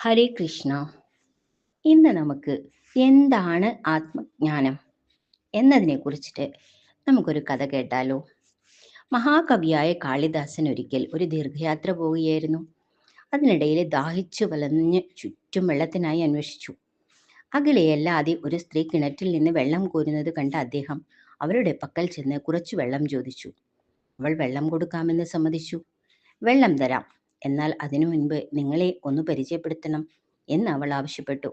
ഹരേ കൃഷ്ണ. ഇന്ന് നമുക്ക് എന്താണ് ആത്മജ്ഞാനം എന്നതിനെ കുറിച്ചിട്ട് നമുക്കൊരു കഥ കേട്ടാലോ? മഹാകവിയായ കാളിദാസൻ ഒരിക്കൽ ഒരു ദീർഘയാത്ര പോവുകയായിരുന്നു. അതിനിടയിൽ ദാഹിച്ചു വലഞ്ഞ് ചുറ്റും വെള്ളത്തിനായി അന്വേഷിച്ചു. അകലെയല്ലാതെ ഒരു സ്ത്രീ കിണറ്റിൽ നിന്ന് വെള്ളം കോരുന്നത് കണ്ട അദ്ദേഹം അവരുടെ പക്കൽ ചെന്ന് കുറച്ചു വെള്ളം ചോദിച്ചു. അവൾ വെള്ളം കൊടുക്കാമെന്ന് സമ്മതിച്ചു. വെള്ളം തരാം. എന്നാൽ അതിനു മുൻപ് നിങ്ങളെ ഒന്ന് പരിചയപ്പെടുത്തണം എന്ന് അവൾ ആവശ്യപ്പെട്ടു.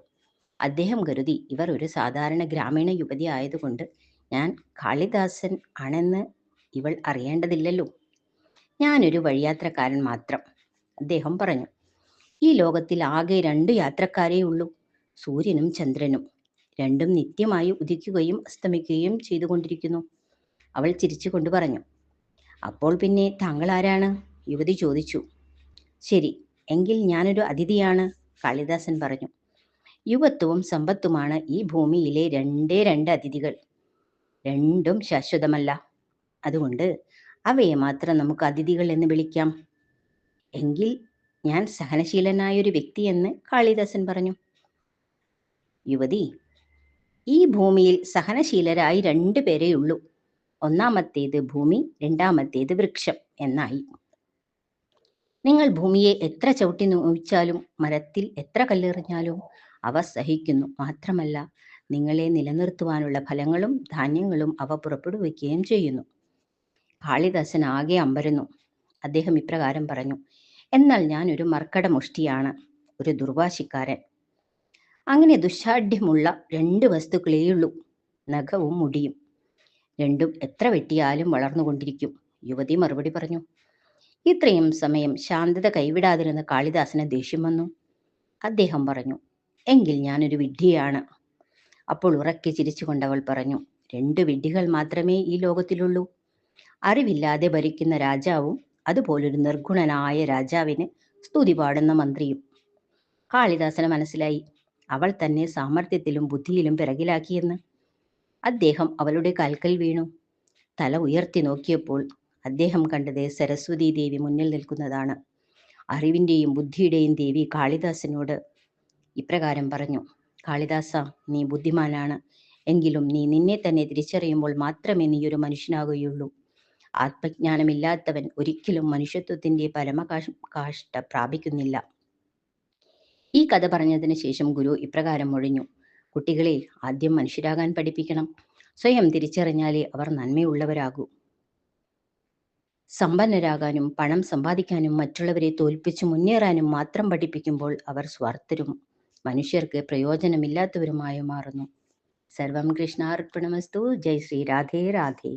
അദ്ദേഹം കരുതി ഇവർ ഒരു സാധാരണ ഗ്രാമീണ യുവതി ആയതുകൊണ്ട് ഞാൻ കാളിദാസൻ ആണെന്ന് ഇവൾ അറിയേണ്ടതില്ലല്ലോ. ഞാനൊരു വഴിയാത്രക്കാരൻ മാത്രം അദ്ദേഹം പറഞ്ഞു. ഈ ലോകത്തിൽ ആകെ രണ്ട് യാത്രക്കാരേ ഉള്ളൂ സൂര്യനും ചന്ദ്രനും. രണ്ടും നിത്യമായി ഉദിക്കുകയും അസ്തമിക്കുകയും ചെയ്തുകൊണ്ടിരിക്കുന്നു. അവൾ ചിരിച്ചുകൊണ്ട് പറഞ്ഞു. അപ്പോൾ പിന്നെ താങ്കൾ ആരാണ് യുവതി ചോദിച്ചു. ശരി എങ്കിൽ ഞാനൊരു അതിഥിയാണ് കാളിദാസൻ പറഞ്ഞു. യുവത്വവും സമ്പത്തുമാണ് ഈ ഭൂമിയിലെ രണ്ടേ രണ്ട് അതിഥികൾ. രണ്ടും ശാശ്വതമല്ല. അതുകൊണ്ട് അവയെ മാത്രം നമുക്ക് അതിഥികൾ എന്ന് വിളിക്കാം. എങ്കിൽ ഞാൻ സഹനശീലനായ ഒരു വ്യക്തിയെന്ന് കാളിദാസൻ പറഞ്ഞു. യുവതി ഈ ഭൂമിയിൽ സഹനശീലരായി രണ്ടു പേരേ ഉള്ളൂ. ഒന്നാമത്തേത് ഭൂമി രണ്ടാമത്തേത് വൃക്ഷം എന്നായി. നിങ്ങൾ ഭൂമിയെ എത്ര ചവിട്ടി നോവിച്ചാലും മരത്തിൽ എത്ര കല്ലെറിഞ്ഞാലും അവ സഹിക്കുന്നു. മാത്രമല്ല നിങ്ങളെ നിലനിർത്തുവാനുള്ള ഫലങ്ങളും ധാന്യങ്ങളും അവ പുറപ്പെടുവിക്കുകയും ചെയ്യുന്നു. കാളിദാസൻ ആകെ അമ്പരുന്നു. അദ്ദേഹം ഇപ്രകാരം പറഞ്ഞു എന്നാൽ ഞാൻ ഒരു മർക്കട മുഷ്ടിയാണ് ഒരു ദുർവാശിക്കാരൻ. അങ്ങനെ ദുശാഠ്യമുള്ള രണ്ട് വസ്തുക്കളേയുള്ളൂ. നഖവും മുടിയും. രണ്ടും എത്ര വെട്ടിയാലും വളർന്നുകൊണ്ടിരിക്കും. യുവതി മറുപടി പറഞ്ഞു ഇത്രയും സമയം ശാന്തത കൈവിടാതിരുന്ന കാളിദാസന് ദേഷ്യം വന്നു. അദ്ദേഹം പറഞ്ഞു എങ്കിൽ ഞാനൊരു വിഡ്ഢിയാണ്. അപ്പോൾ ഉറക്കെ ചിരിച്ചുകൊണ്ടവൾ പറഞ്ഞു രണ്ട് വിഡ്ഢികൾ മാത്രമേ ഈ ലോകത്തിലുള്ളൂ. അറിവില്ലാതെ ഭരിക്കുന്ന രാജാവും അതുപോലൊരു നിർഗുണനായ രാജാവിന് സ്തുതി പാടുന്ന മന്ത്രിയും. കാളിദാസന് മനസ്സിലായി അവൾ തന്നെ സാമർഥ്യത്തിലും ബുദ്ധിയിലും പിറകിലാക്കിയെന്ന് അദ്ദേഹം അവളുടെ കാൽക്കൽ വീണു. തല ഉയർത്തി നോക്കിയപ്പോൾ അദ്ദേഹം കണ്ടത് സരസ്വതി ദേവി മുന്നിൽ നിൽക്കുന്നതാണ്. അറിവിന്റെയും ബുദ്ധിയുടെയും ദേവി കാളിദാസനോട് ഇപ്രകാരം പറഞ്ഞു കാളിദാസ നീ ബുദ്ധിമാനാണ്. എങ്കിലും നീ നിന്നെ തന്നെ തിരിച്ചറിയുമ്പോൾ മാത്രമേ നീ ഒരു മനുഷ്യനാകുകയുള്ളൂ. ആത്മജ്ഞാനമില്ലാത്തവൻ ഒരിക്കലും മനുഷ്യത്വത്തിന്റെ പരമകാശ കാഷ്ട പ്രാപിക്കുന്നില്ല. ഈ കഥ പറഞ്ഞതിന് ശേഷം ഗുരു ഇപ്രകാരം ഒഴിഞ്ഞു കുട്ടികളെ ആദ്യം മനുഷ്യരാകാൻ പഠിപ്പിക്കണം. സ്വയം തിരിച്ചറിഞ്ഞാലേ അവർ നന്മയുള്ളവരാകൂ. സമ്പന്നരാകാനും പണം സമ്പാദിക്കാനും മറ്റുള്ളവരെ തോൽപ്പിച്ച് മുന്നേറാനും മാത്രം പഠിപ്പിക്കുമ്പോൾ അവർ സ്വാർത്ഥരും മനുഷ്യർക്ക് പ്രയോജനമില്ലാത്തവരുമായി മാറുന്നു. സർവം കൃഷ്ണാർപ്പണമസ്തു. ജയ് ശ്രീ രാധേ രാധേ.